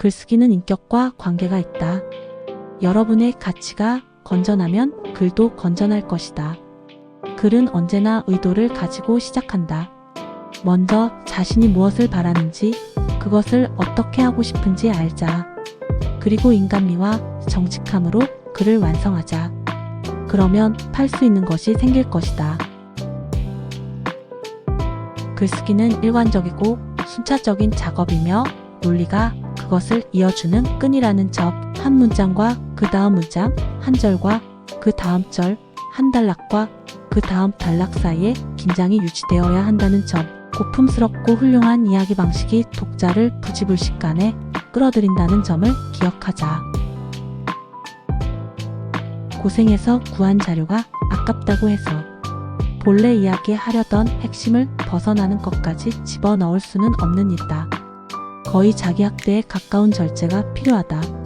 글쓰기는 인격과 관계가 있다. 여러분의 가치가 건전하면 글도 건전할 것이다. 글은 언제나 의도를 가지고 시작한다. 먼저 자신이 무엇을 바라는지, 그것을 어떻게 하고 싶은지 알자. 그리고 인간미와 정직함으로 글을 완성하자. 그러면 팔 수 있는 것이 생길 것이다. 글쓰기는 일관적이고 순차적인 작업이며 논리가 그것을 이어주는 끈이라는 점, 한 문장과 그 다음 문장, 한 절과 그 다음 절, 한 단락과 그 다음 단락 사이에 긴장이 유지되어야 한다는 점, 고풍스럽고 훌륭한 이야기 방식이 독자를 부지불식간에 끌어들인다는 점을 기억하자. 고생해서 구한 자료가 아깝다고 해서 본래 이야기 하려던 핵심을 벗어나는 것까지 집어넣을 수는 없는 일이다. 거의 자기 학대에 가까운 절제가 필요하다.